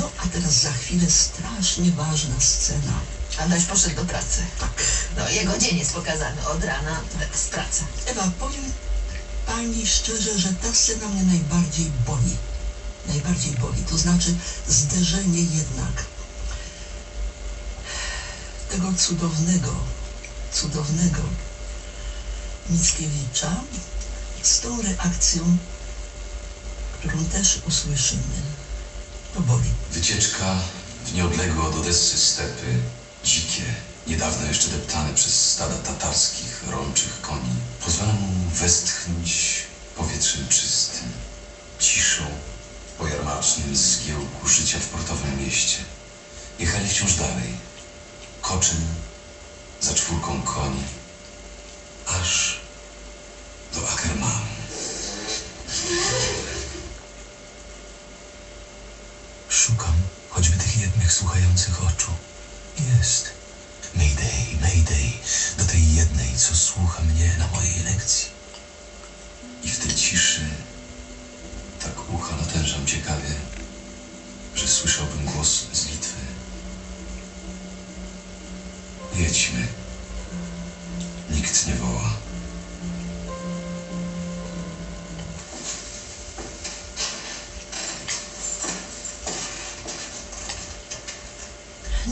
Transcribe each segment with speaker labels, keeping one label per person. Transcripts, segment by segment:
Speaker 1: No a teraz za chwilę strasznie ważna scena.
Speaker 2: Adaś poszedł do pracy.
Speaker 1: Tak.
Speaker 2: No, jego dzień jest pokazany od rana z pracy.
Speaker 1: Ewa, powiem pani szczerze, że ta scena mnie najbardziej boli. Najbardziej boli. To znaczy zderzenie jednak tego cudownego, cudownego Mickiewicza z tą reakcją, którą też usłyszymy.
Speaker 3: Wycieczka w nieodległe od Odessy stepy, dzikie, niedawno jeszcze deptane przez stada tatarskich, rączych koni, pozwala mu westchnąć powietrzem czystym, ciszą po jarmarcznym zgiełku życia w portowym mieście. Jechali wciąż dalej, koczem za czwórką koni,
Speaker 4: słuchających oczu. Jest. Mayday, mayday, do tej jednej, co słucha mnie na mojej lekcji.
Speaker 3: I w tej ciszy tak ucha natężam ciekawie, że słyszałbym głos z Litwy. Jedźmy. Nikt nie woła.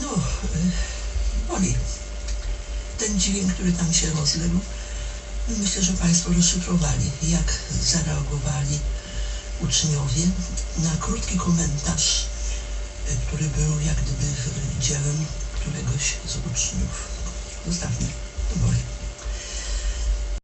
Speaker 1: No, y, boli. Ten dźwięk, który tam się rozległ, myślę, że Państwo rozszyfrowali, jak zareagowali uczniowie na krótki komentarz, y, który był jak gdyby dziełem któregoś z uczniów. Zostawmy.